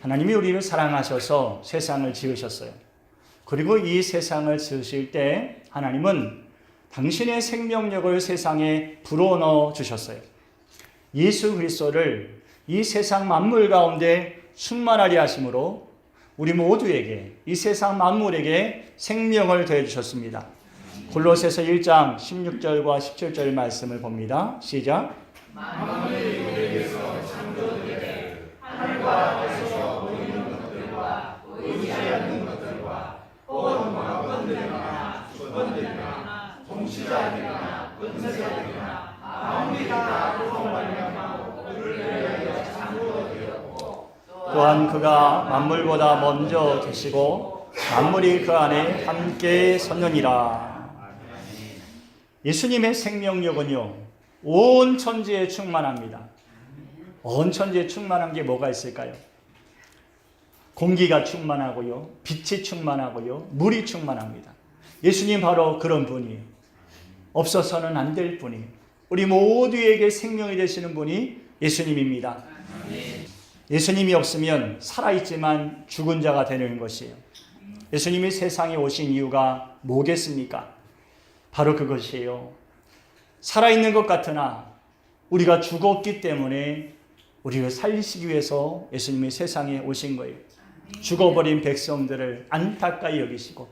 하나님이 우리를 사랑하셔서 세상을 지으셨어요. 그리고 이 세상을 지으실 때 하나님은 당신의 생명력을 세상에 불어넣어 주셨어요. 예수 그리스도를 이 세상 만물 가운데 충만하게 하심으로 우리 모두에게 이 세상 만물에게 생명을 더해 주셨습니다. 골로새서 1장 16절과 17절 말씀을 봅니다. 시작. 또한 그가 만물보다 먼저 계시고 만물이 그 안에 함께 섰느니라. 예수님의 생명력은요, 온 천지에 충만합니다. 온 천지에 충만한 게 뭐가 있을까요? 공기가 충만하고요, 빛이 충만하고요, 물이 충만합니다. 예수님 바로 그런 분이에요. 없어서는 안 될 분이에요. 우리 모두에게 생명이 되시는 분이 예수님입니다. 예수님이 없으면 살아있지만 죽은 자가 되는 것이에요. 예수님이 세상에 오신 이유가 뭐겠습니까? 바로 그것이에요. 살아있는 것 같으나 우리가 죽었기 때문에 우리를 살리시기 위해서 예수님이 세상에 오신 거예요. 죽어버린 백성들을 안타까이 여기시고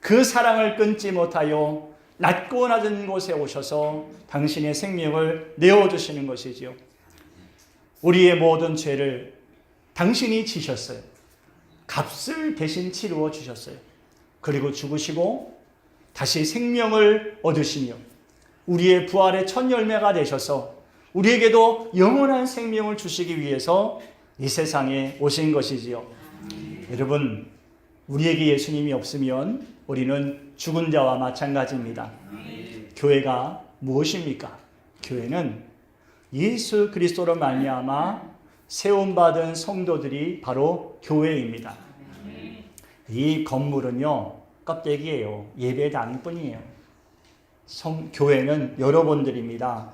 그 사랑을 끊지 못하여 낮고 낮은 곳에 오셔서 당신의 생명을 내어주시는 것이지요. 우리의 모든 죄를 당신이 지셨어요. 값을 대신 치루어 주셨어요. 그리고 죽으시고 다시 생명을 얻으시며 우리의 부활의 첫 열매가 되셔서 우리에게도 영원한 생명을 주시기 위해서 이 세상에 오신 것이지요. 여러분, 우리에게 예수님이 없으면 우리는 죽은 자와 마찬가지입니다. 교회가 무엇입니까? 교회는 예수 그리스도로 말미암아 세움 받은 성도들이 바로 교회입니다. 이 건물은요 껍데기예요. 예배당 뿐이에요. 성 교회는 여러분들입니다.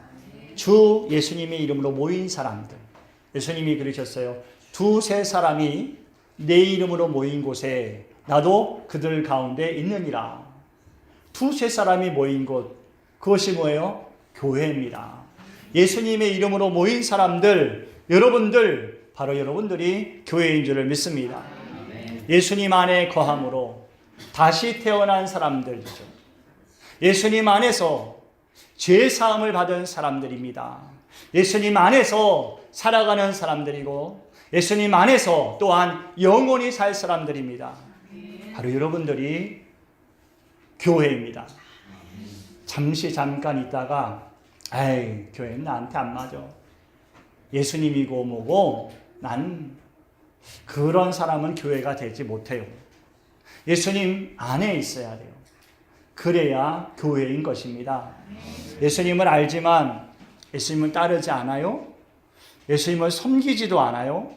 주 예수님의 이름으로 모인 사람들. 예수님이 그러셨어요. 두세 사람이 내 이름으로 모인 곳에 나도 그들 가운데 있느니라. 두세 사람이 모인 곳 그것이 뭐예요? 교회입니다. 예수님의 이름으로 모인 사람들 여러분들 바로 여러분들이 교회인 줄을 믿습니다. 예수님 안에 거함으로 다시 태어난 사람들이죠. 예수님 안에서 죄 사함을 받은 사람들입니다. 예수님 안에서 살아가는 사람들이고 예수님 안에서 또한 영원히 살 사람들입니다. 바로 여러분들이 교회입니다. 잠시 잠깐 있다가 에이 교회는 나한테 안 맞아. 예수님이고 뭐고 난 그런 사람은 교회가 되지 못해요. 예수님 안에 있어야 돼요. 그래야 교회인 것입니다. 예수님을 알지만 예수님을 따르지 않아요? 예수님을 섬기지도 않아요?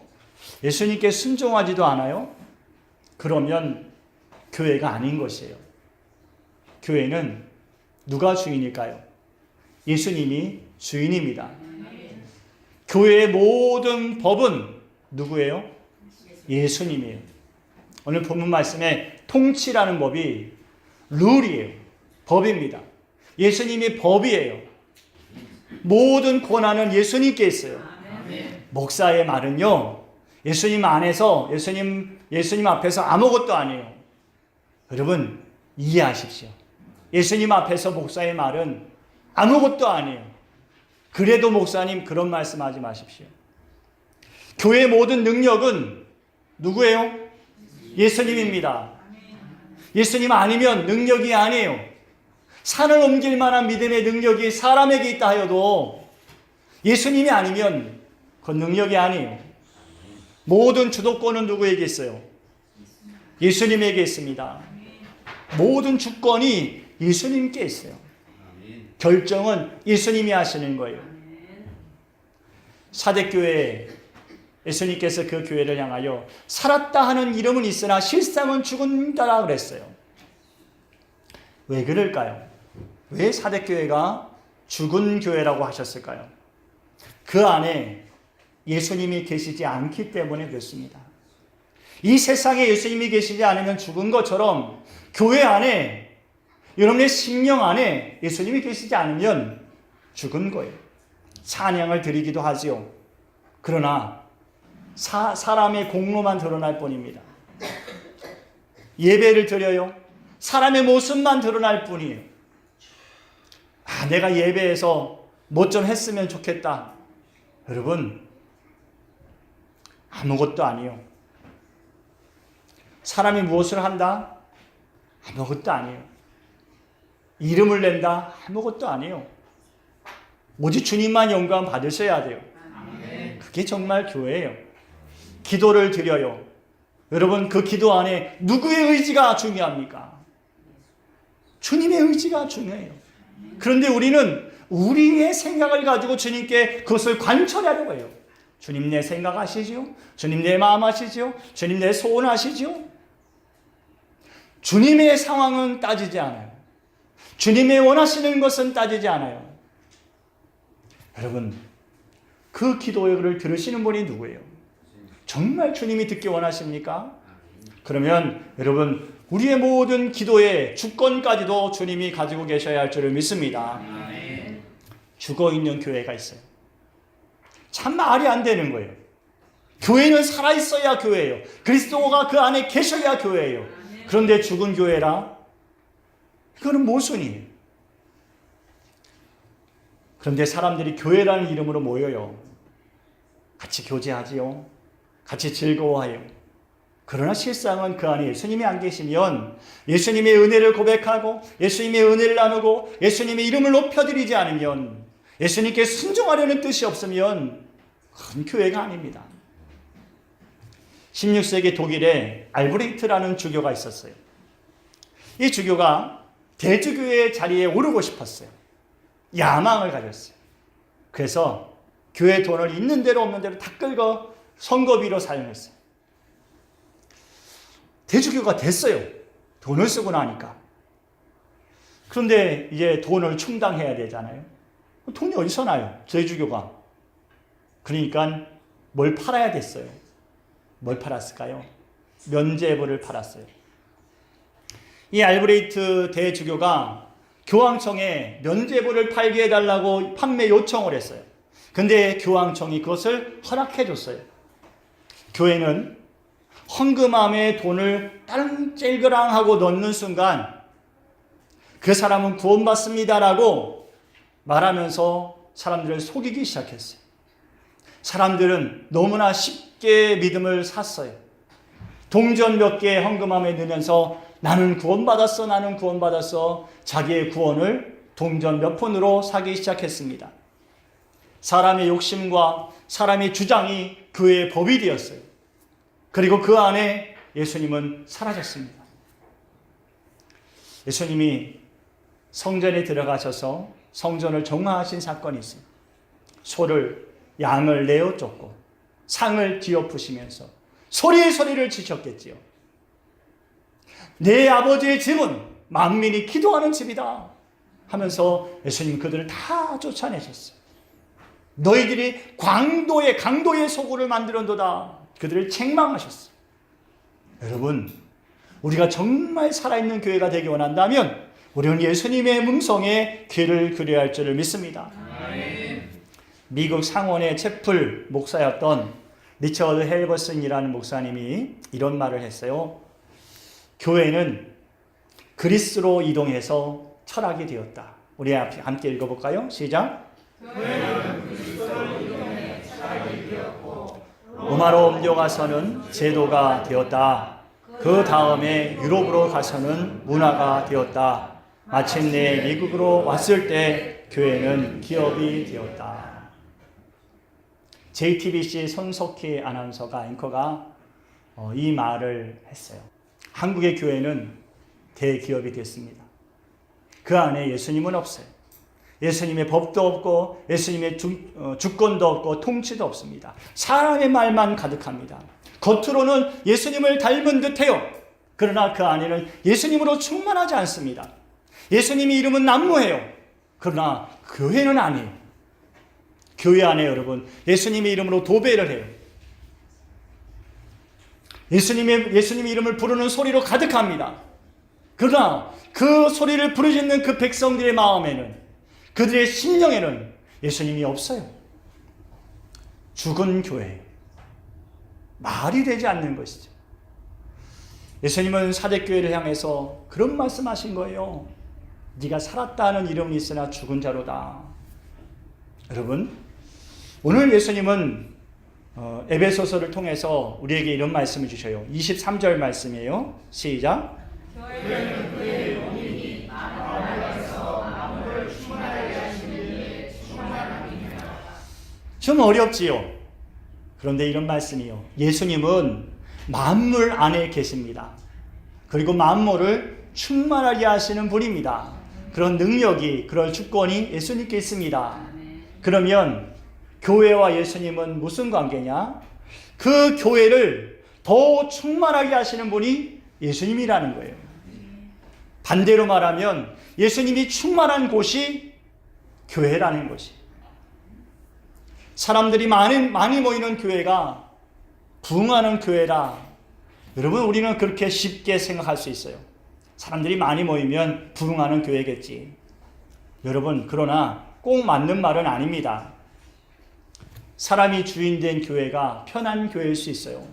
예수님께 순종하지도 않아요? 그러면 교회가 아닌 것이에요. 교회는 누가 주인일까요? 예수님이 주인입니다. 교회의 모든 법은 누구예요? 예수님이에요. 오늘 본문 말씀에 통치라는 법이 룰이에요. 법입니다. 예수님이 법이에요. 모든 권한은 예수님께 있어요. 목사의 말은요, 예수님 안에서, 예수님, 예수님 앞에서 아무것도 아니에요. 여러분, 이해하십시오. 예수님 앞에서 목사의 말은 아무것도 아니에요. 그래도 목사님 그런 말씀하지 마십시오. 교회 모든 능력은 누구예요? 예수님입니다. 예수님 아니면 능력이 아니에요. 산을 옮길 만한 믿음의 능력이 사람에게 있다 하여도 예수님이 아니면 그 능력이 아니에요. 모든 주도권은 누구에게 있어요? 예수님에게 있습니다. 모든 주권이 예수님께 있어요. 결정은 예수님이 하시는 거예요. 사대교회 예수님께서 그 교회를 향하여 살았다 하는 이름은 있으나 실상은 죽은다라 그랬어요. 왜 그럴까요? 왜 사대교회가 죽은 교회라고 하셨을까요? 그 안에 예수님이 계시지 않기 때문에 그렇습니다. 이 세상에 예수님이 계시지 않으면 죽은 것처럼 교회 안에 여러분의 심령 안에 예수님이 계시지 않으면 죽은 거예요. 찬양을 드리기도 하지요. 그러나 사, 사람의 공로만 드러날 뿐입니다. 예배를 드려요. 사람의 모습만 드러날 뿐이에요. 아, 내가 예배에서 뭐 좀 했으면 좋겠다. 여러분, 아무것도 아니요. 사람이 무엇을 한다? 아무것도 아니에요. 이름을 낸다? 아무것도 아니에요. 오직 주님만 영광 받으셔야 돼요. 그게 정말 교회예요. 기도를 드려요. 여러분, 그 기도 안에 누구의 의지가 중요합니까? 주님의 의지가 중요해요. 그런데 우리는 우리의 생각을 가지고 주님께 그것을 관철하려고 해요. 주님 내 생각 아시죠? 주님 내 마음 아시죠? 주님 내 소원 아시죠? 주님의 상황은 따지지 않아요. 주님의 원하시는 것은 따지지 않아요. 여러분, 그 기도를 들으시는 분이 누구예요? 정말 주님이 듣기 원하십니까? 그러면 여러분, 우리의 모든 기도의 주권까지도 주님이 가지고 계셔야 할 줄을 믿습니다. 죽어 있는 교회가 있어요. 참 말이 안 되는 거예요. 교회는 살아 있어야 교회예요. 그리스도가 그 안에 계셔야 교회예요. 그런데 죽은 교회라? 이거는 모순이에요. 그런데 사람들이 교회라는 이름으로 모여요. 같이 교제하지요. 같이 즐거워해요. 그러나 실상은 그 안에 예수님이 안 계시면 예수님의 은혜를 고백하고 예수님의 은혜를 나누고 예수님의 이름을 높여드리지 않으면 예수님께 순종하려는 뜻이 없으면 큰 교회가 아닙니다. 16세기 독일에 알브레이트라는 주교가 있었어요. 이 주교가 대주교의 자리에 오르고 싶었어요. 야망을 가졌어요. 그래서 교회 돈을 있는 대로 없는 대로 다 끌고 선거비로 사용했어요. 대주교가 됐어요. 돈을 쓰고 나니까. 그런데 이제 돈을 충당해야 되잖아요. 돈이 어디서 나요? 대주교가. 그러니까 뭘 팔아야 됐어요. 뭘 팔았을까요? 면제부를 팔았어요. 이 알브레이트 대주교가 교황청에 면제부를 팔게 해달라고 판매 요청을 했어요. 근데 교황청이 그것을 허락해 줬어요. 교회는 헌금함에 돈을 딸랑찔그랑 하고 넣는 순간 그 사람은 구원받습니다라고 말하면서 사람들을 속이기 시작했어요. 사람들은 너무나 쉽게 믿음을 샀어요. 동전 몇 개 헌금함에 넣으면서 나는 구원받았어, 나는 구원받았어. 자기의 구원을 동전 몇 푼으로 사기 시작했습니다. 사람의 욕심과 사람의 주장이 그의 법이 되었어요. 그리고 그 안에 예수님은 사라졌습니다. 예수님이 성전에 들어가셔서 성전을 정화하신 사건이 있어요. 소를, 양을 내어 쫓고 상을 뒤엎으시면서 소리의 소리를 치셨겠지요. 내 아버지의 집은 만민이 기도하는 집이다 하면서 예수님 그들을 다 쫓아내셨어요. 너희들이 광도의 강도의 소굴을 만들었도다 그들을 책망하셨어요. 여러분 우리가 정말 살아있는 교회가 되기 원한다면 우리는 예수님의 음성에 귀를 기울여야 할 줄을 믿습니다. 미국 상원의 채플 목사였던 리처드 헬버슨이라는 목사님이 이런 말을 했어요. 교회는 그리스로 이동해서 철학이 되었다. 우리 함께 읽어볼까요? 시작. 로마로 옮겨가서는 제도가 되었다. 그 다음에 유럽으로 가서는 문화가 되었다. 마침내 미국으로 왔을 때 교회는 기업이 되었다. JTBC 손석희 아나운서가 앵커가 어, 이 말을 했어요. 한국의 교회는 대기업이 됐습니다. 그 안에 예수님은 없어요. 예수님의 법도 없고 예수님의 주, 어, 주권도 없고 통치도 없습니다. 사람의 말만 가득합니다. 겉으로는 예수님을 닮은 듯해요. 그러나 그 안에는 예수님으로 충만하지 않습니다. 예수님의 이름은 난무해요. 그러나 교회는 아니에요. 교회 안에 여러분 예수님의 이름으로 도배를 해요. 예수님의 예수님의 이름을 부르는 소리로 가득합니다. 그러나 그 소리를 부르짖는 그 백성들의 마음에는 그들의 심령에는 예수님이 없어요. 죽은 교회. 말이 되지 않는 것이죠. 예수님은 사대교회를 향해서 그런 말씀하신 거예요. 네가 살았다는 이름은 있으나 죽은 자로다. 여러분, 오늘 예수님은 어, 에베소서를 통해서 우리에게 이런 말씀을 주셔요. 23절 말씀이에요. 시작. 좀 어렵지요. 그런데 이런 말씀이요. 예수님은 만물 안에 계십니다. 그리고 만물을 충만하게 하시는 분입니다. 그런 능력이, 그럴 주권이 예수님께 있습니다. 그러면 교회와 예수님은 무슨 관계냐? 그 교회를 더 충만하게 하시는 분이 예수님이라는 거예요. 반대로 말하면 예수님이 충만한 곳이 교회라는 것이. 사람들이 많이, 많이 모이는 교회가 부흥하는 교회라. 여러분, 우리는 그렇게 쉽게 생각할 수 있어요. 사람들이 많이 모이면 부흥하는 교회겠지. 여러분, 그러나 꼭 맞는 말은 아닙니다. 사람이 주인된 교회가 편한 교회일 수 있어요.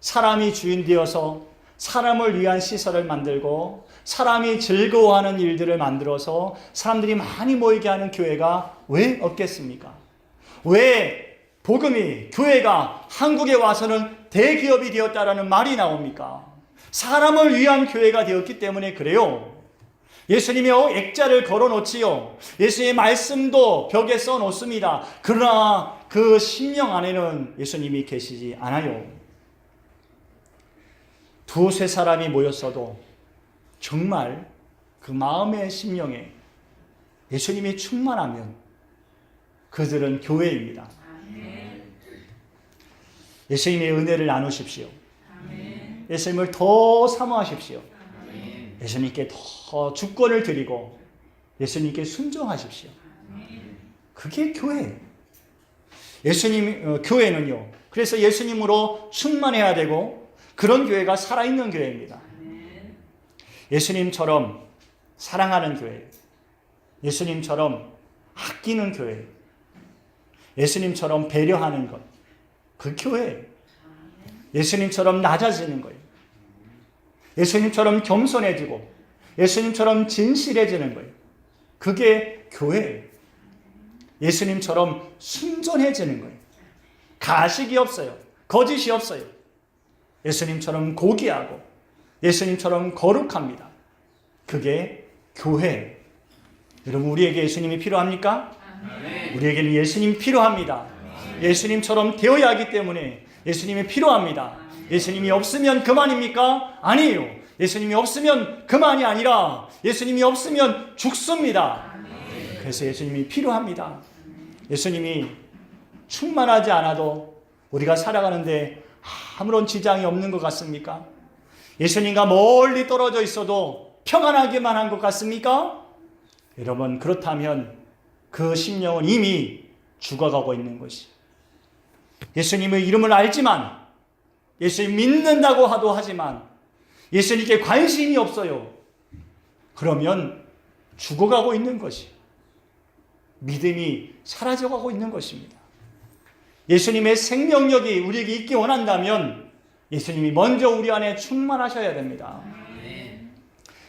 사람이 주인 되어서 사람을 위한 시설을 만들고 사람이 즐거워하는 일들을 만들어서 사람들이 많이 모이게 하는 교회가 왜 없겠습니까? 왜 복음이 교회가 한국에 와서는 대기업이 되었다라는 말이 나옵니까? 사람을 위한 교회가 되었기 때문에 그래요. 예수님이 액자를 걸어 놓지요. 예수님의 말씀도 벽에 써 놓습니다. 그러나 그 심령 안에는 예수님이 계시지 않아요. 두세 사람이 모였어도 정말 그 마음의 심령에 예수님이 충만하면 그들은 교회입니다. 예수님의 은혜를 나누십시오. 예수님을 더 사모하십시오. 예수님께 더 주권을 드리고 예수님께 순종하십시오. 그게 교회. 예수님 어, 교회는요. 그래서 예수님으로 충만해야 되고 그런 교회가 살아있는 교회입니다. 예수님처럼 사랑하는 교회. 예수님처럼 아끼는 교회. 예수님처럼 배려하는 것. 그 교회. 예수님처럼 낮아지는 거예요. 예수님처럼 겸손해지고 예수님처럼 진실해지는 거예요. 그게 교회예요. 예수님처럼 순전해지는 거예요. 가식이 없어요. 거짓이 없어요. 예수님처럼 고귀하고 예수님처럼 거룩합니다. 그게 교회. 여러분 우리에게 예수님이 필요합니까? 우리에게는 예수님이 필요합니다. 예수님처럼 되어야 하기 때문에 예수님이 필요합니다. 예수님이 없으면 그만입니까? 아니에요. 예수님이 없으면 그만이 아니라 예수님이 없으면 죽습니다. 그래서 예수님이 필요합니다. 예수님이 충만하지 않아도 우리가 살아가는데 아무런 지장이 없는 것 같습니까? 예수님과 멀리 떨어져 있어도 평안하게만 한 것 같습니까? 여러분, 그렇다면 그 심령은 이미 죽어가고 있는 것이. 예수님의 이름을 알지만, 예수님 믿는다고 하도 하지만, 예수님께 관심이 없어요. 그러면 죽어가고 있는 것이. 믿음이 사라져가고 있는 것입니다. 예수님의 생명력이 우리에게 있기 원한다면 예수님이 먼저 우리 안에 충만하셔야 됩니다.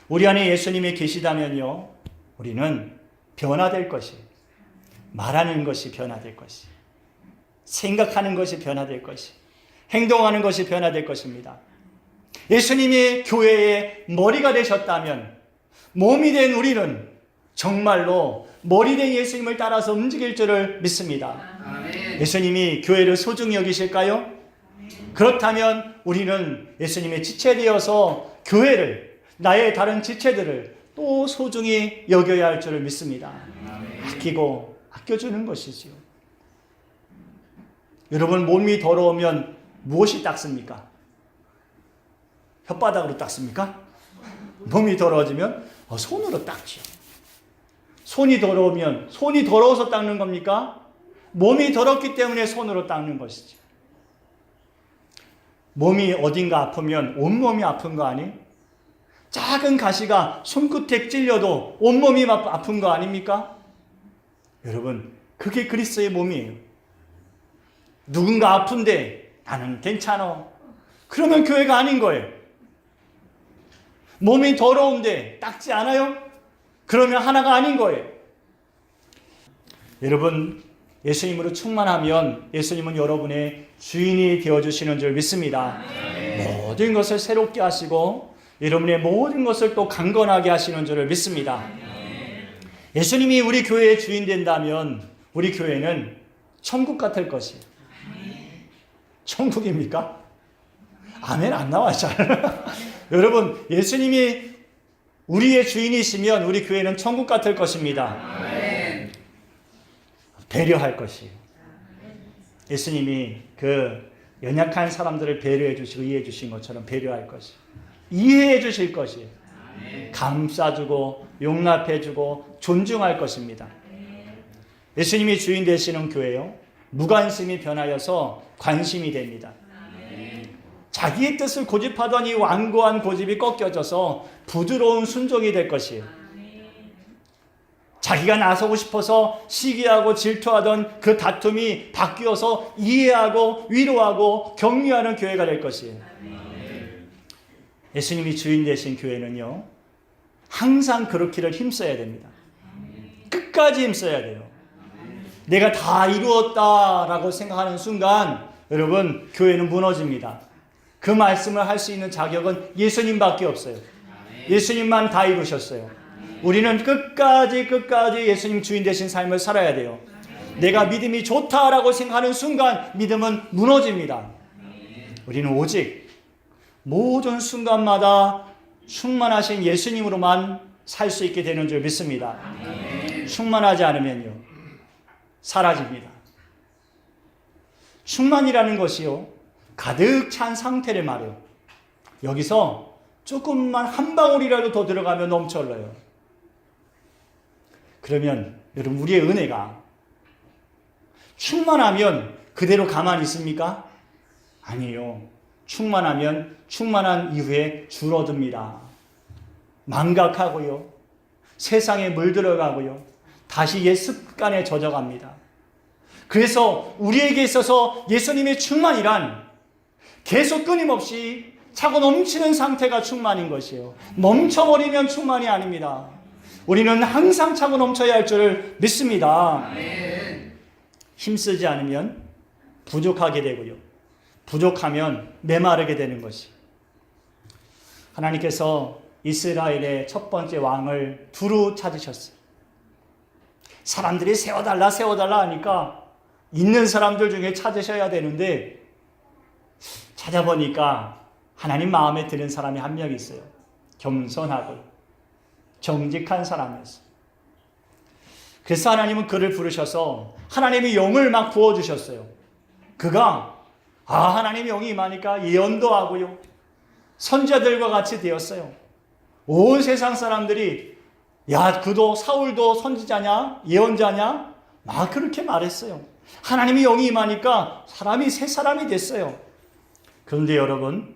우리 안에 예수님이 계시다면요, 우리는 변화될 것이, 말하는 것이 변화될 것이, 생각하는 것이 변화될 것이, 행동하는 것이 변화될 것입니다. 예수님이 교회의 머리가 되셨다면, 몸이 된 우리는 정말로 머리 된 예수님을 따라서 움직일 줄을 믿습니다. 예수님이 교회를 소중히 여기실까요? 그렇다면 우리는 예수님의 지체되어서 교회를 나의 다른 지체들을 또 소중히 여겨야 할 줄을 믿습니다. 아끼고 아껴주는 것이지요. 여러분 몸이 더러우면 무엇이 닦습니까? 혓바닥으로 닦습니까? 몸이 더러워지면 어, 손으로 닦지요. 손이 더러우면 손이 더러워서 닦는 겁니까? 몸이 더럽기 때문에 손으로 닦는 것이죠. 몸이 어딘가 아프면 온몸이 아픈 거 아니? 작은 가시가 손끝에 찔려도 온몸이 아- 아픈 거 아닙니까? 여러분, 그게 그리스도의 몸이에요. 누군가 아픈데 나는 괜찮아. 그러면 교회가 아닌 거예요. 몸이 더러운데 닦지 않아요? 그러면 하나가 아닌 거예요. 여러분, 예수님으로 충만하면 예수님은 여러분의 주인이 되어주시는 줄 믿습니다. 모든 것을 새롭게 하시고 여러분의 모든 것을 또 강건하게 하시는 줄을 믿습니다. 예수님이 우리 교회의 주인 된다면 우리 교회는 천국 같을 것이에요. 천국입니까? 아멘 안 나와요 잘. 여러분 예수님이 우리의 주인이시면 우리 교회는 천국 같을 것입니다. 배려할 것이에요. 예수님이 그 연약한 사람들을 배려해 주시고 이해해 주신 것처럼 배려할 것이 이해해 주실 것이에요. 감싸주고 용납해 주고 존중할 것입니다. 예수님이 주인 되시는 교회요. 무관심이 변하여서 관심이 됩니다. 자기의 뜻을 고집하더니 완고한 고집이 꺾여져서 부드러운 순종이 될 것이에요. 자기가 나서고 싶어서 시기하고 질투하던 그 다툼이 바뀌어서 이해하고 위로하고 격려하는 교회가 될 것이에요. 예수님이 주인 되신 교회는요, 항상 그렇기를 힘써야 됩니다. 끝까지 힘써야 돼요. 내가 다 이루었다라고 생각하는 순간, 여러분, 교회는 무너집니다. 그 말씀을 할 수 있는 자격은 예수님밖에 없어요. 예수님만 다 이루셨어요. 우리는 끝까지 끝까지 예수님 주인 되신 삶을 살아야 돼요. 내가 믿음이 좋다라고 생각하는 순간 믿음은 무너집니다. 우리는 오직 모든 순간마다 충만하신 예수님으로만 살 수 있게 되는 줄 믿습니다. 충만하지 않으면요. 사라집니다. 충만이라는 것이요. 가득 찬 상태를 말해요. 여기서 조금만 한 방울이라도 더 들어가면 넘쳐 흘러요. 그러면 여러분 우리의 은혜가 충만하면 그대로 가만히 있습니까? 아니에요. 충만하면 충만한 이후에 줄어듭니다. 망각하고요. 세상에 물들어가고요. 다시 옛 습관에 젖어갑니다. 그래서 우리에게 있어서 예수님의 충만이란 계속 끊임없이 차고 넘치는 상태가 충만인 것이에요. 멈춰버리면 충만이 아닙니다. 우리는 항상 차고 넘쳐야 할 줄을 믿습니다. 힘쓰지 않으면 부족하게 되고요. 부족하면 메마르게 되는 것이. 하나님께서 이스라엘의 첫 번째 왕을 두루 찾으셨어요. 사람들이 세워달라, 세워달라 하니까 있는 사람들 중에 찾으셔야 되는데 찾아보니까 하나님 마음에 드는 사람이 한 명 있어요. 겸손하고 정직한 사람이었어요. 그래서 하나님은 그를 부르셔서 하나님의 영을 막 부어주셨어요. 그가 아 하나님의 영이 임하니까 예언도 하고요. 선자들과 같이 되었어요. 온 세상 사람들이 야 그도 사울도 선지자냐 예언자냐 막 그렇게 말했어요. 하나님의 영이 임하니까 사람이 새 사람이 됐어요. 그런데 여러분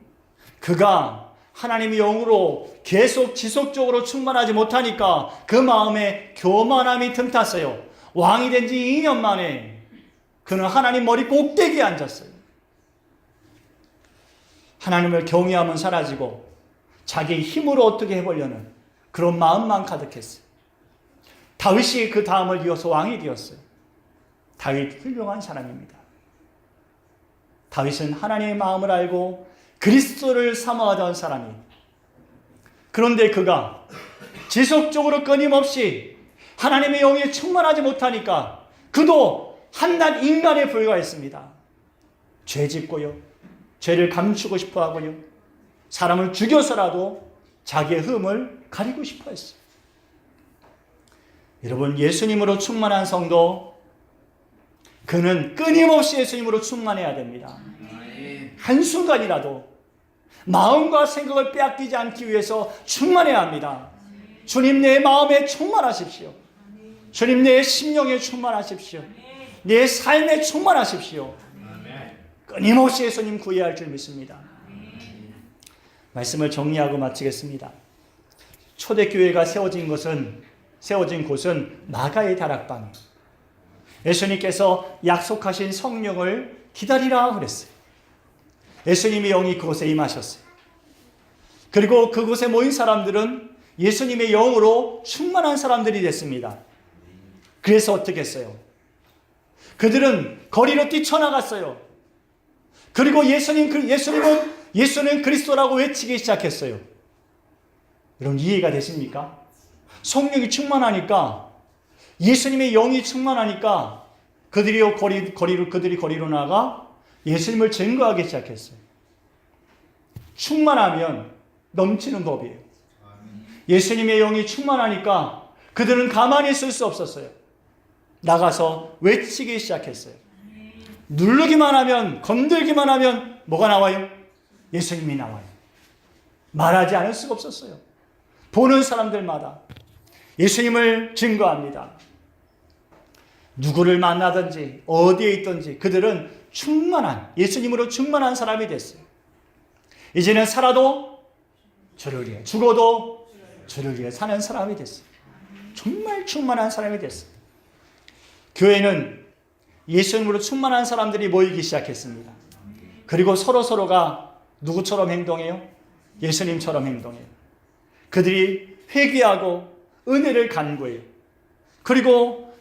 그가 하나님의 영으로 계속 지속적으로 충만하지 못하니까 그 마음에 교만함이 틈탔어요. 왕이 된 지 2년 만에 그는 하나님 머리 꼭대기에 앉았어요. 하나님을 경외하면 사라지고 자기 힘으로 어떻게 해보려는 그런 마음만 가득했어요. 다윗이 그 다음을 이어서 왕이 되었어요. 다윗 훌륭한 사람입니다. 다윗은 하나님의 마음을 알고 그리스도를 사모하던 사람이 그런데 그가 지속적으로 끊임없이 하나님의 영에 충만하지 못하니까 그도 한낱 인간에 불과했습니다. 죄 짓고요. 죄를 감추고 싶어 하고요. 사람을 죽여서라도 자기의 흠을 가리고 싶어 했어요. 여러분, 예수님으로 충만한 성도, 그는 끊임없이 예수님으로 충만해야 됩니다. 한순간이라도 마음과 생각을 빼앗기지 않기 위해서 충만해야 합니다. 주님 내 마음에 충만하십시오. 주님 내 심령에 충만하십시오. 내 삶에 충만하십시오. 끊임없이 예수님 구해야 할 줄 믿습니다. 말씀을 정리하고 마치겠습니다. 초대교회가 세워진 것은 세워진 곳은 마가의 다락방. 예수님께서 약속하신 성령을 기다리라 그랬어요. 예수님의 영이 그곳에 임하셨어요. 그리고 그곳에 모인 사람들은 예수님의 영으로 충만한 사람들이 됐습니다. 그래서 어떻게 했어요? 그들은 거리로 뛰쳐나갔어요. 그리고 예수님, 그 예수님은, 예수는 그리스도라고 외치기 시작했어요. 여러분 이해가 되십니까? 성령이 충만하니까, 예수님의 영이 충만하니까, 그들이 거리, 거리로, 그들이 거리로 나가 예수님을 증거하기 시작했어요. 충만하면 넘치는 법이에요. 예수님의 영이 충만하니까 그들은 가만히 있을 수 없었어요. 나가서 외치기 시작했어요. 누르기만 하면, 건들기만 하면 뭐가 나와요? 예수님이 나와요. 말하지 않을 수가 없었어요. 보는 사람들마다 예수님을 증거합니다. 누구를 만나든지 어디에 있든지 그들은 충만한 예수님으로 충만한 사람이 됐어요. 이제는 살아도 주를 위해 죽어도 주를 위해 사는 사람이 됐어요. 정말 충만한 사람이 됐어요. 교회는 예수님으로 충만한 사람들이 모이기 시작했습니다. 그리고 서로 서로가 누구처럼 행동해요? 예수님처럼 행동해요. 그들이 회개하고 은혜를 간구해요. 그리고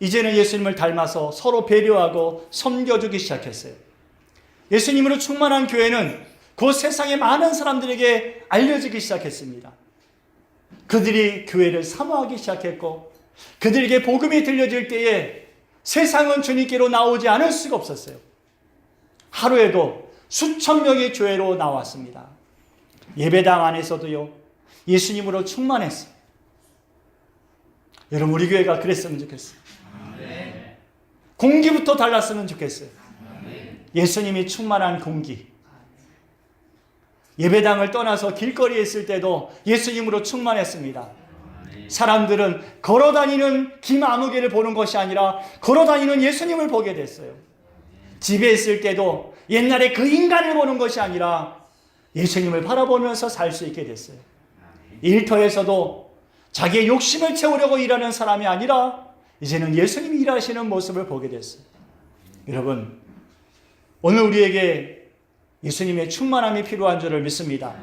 이제는 예수님을 닮아서 서로 배려하고 섬겨주기 시작했어요. 예수님으로 충만한 교회는 그 세상의 많은 사람들에게 알려지기 시작했습니다. 그들이 교회를 사모하기 시작했고, 그들에게 복음이 들려질 때에 세상은 주님께로 나오지 않을 수가 없었어요. 하루에도 수천 명의 교회로 나왔습니다. 예배당 안에서도요, 예수님으로 충만했어요. 여러분, 우리 교회가 그랬으면 좋겠어요. 공기부터 달랐으면 좋겠어요. 예수님이 충만한 공기. 예배당을 떠나서 길거리에 있을 때도 예수님으로 충만했습니다. 사람들은 걸어 다니는 김아무개를 보는 것이 아니라 걸어 다니는 예수님을 보게 됐어요. 집에 있을 때도 옛날에 그 인간을 보는 것이 아니라 예수님을 바라보면서 살 수 있게 됐어요. 일터에서도 자기의 욕심을 채우려고 일하는 사람이 아니라 이제는 예수님이 일하시는 모습을 보게 됐어요. 여러분, 오늘 우리에게 예수님의 충만함이 필요한 줄을 믿습니다.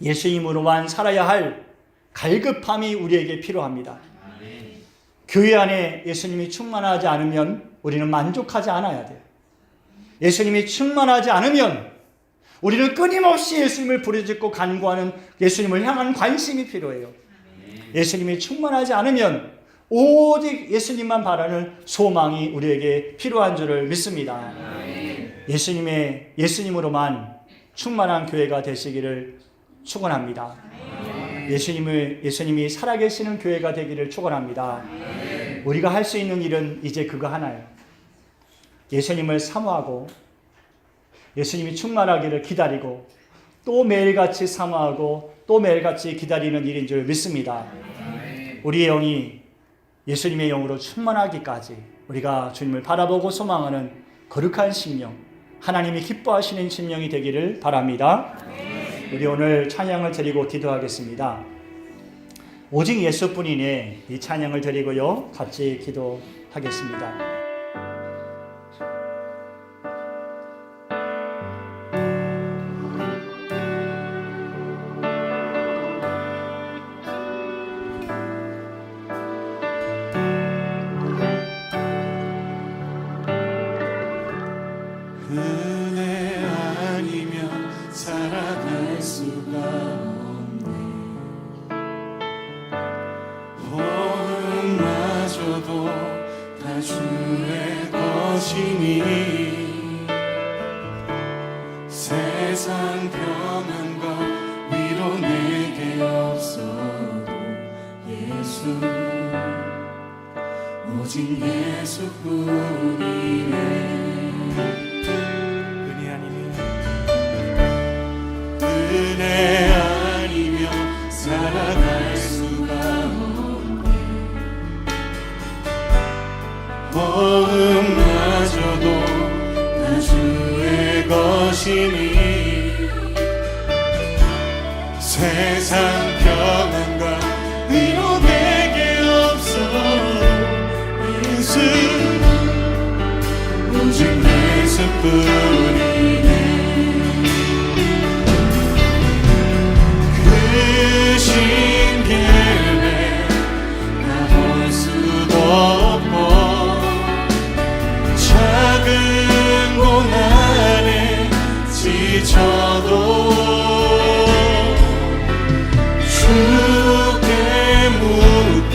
예수님으로만 살아야 할 갈급함이 우리에게 필요합니다. 교회 안에 예수님이 충만하지 않으면 우리는 만족하지 않아야 돼요. 예수님이 충만하지 않으면 우리는 끊임없이 예수님을 부르짖고 간구하는 예수님을 향한 관심이 필요해요. 예수님이 충만하지 않으면 오직 예수님만 바라는 소망이 우리에게 필요한 줄을 믿습니다. 예수님의 예수님으로만 충만한 교회가 되시기를 축원합니다. 예수님을 예수님이 살아계시는 교회가 되기를 축원합니다. 우리가 할 수 있는 일은 이제 그거 하나예요. 예수님을 사모하고 예수님이 충만하기를 기다리고 또 매일같이 사모하고 또 매일같이 기다리는 일인 줄 믿습니다. 우리의 영이 예수님의 영으로 충만하기까지 우리가 주님을 바라보고 소망하는 거룩한 심령, 하나님이 기뻐하시는 심령이 되기를 바랍니다. 우리 오늘 찬양을 드리고 기도하겠습니다. 오직 예수뿐이네 이 찬양을 드리고요. 같이 기도하겠습니다. 꿈 이네 눈이 아닌 눈에 아니면 살아갈 수가 없 네. 버금 가져도, 나 주의 것이네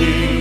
King.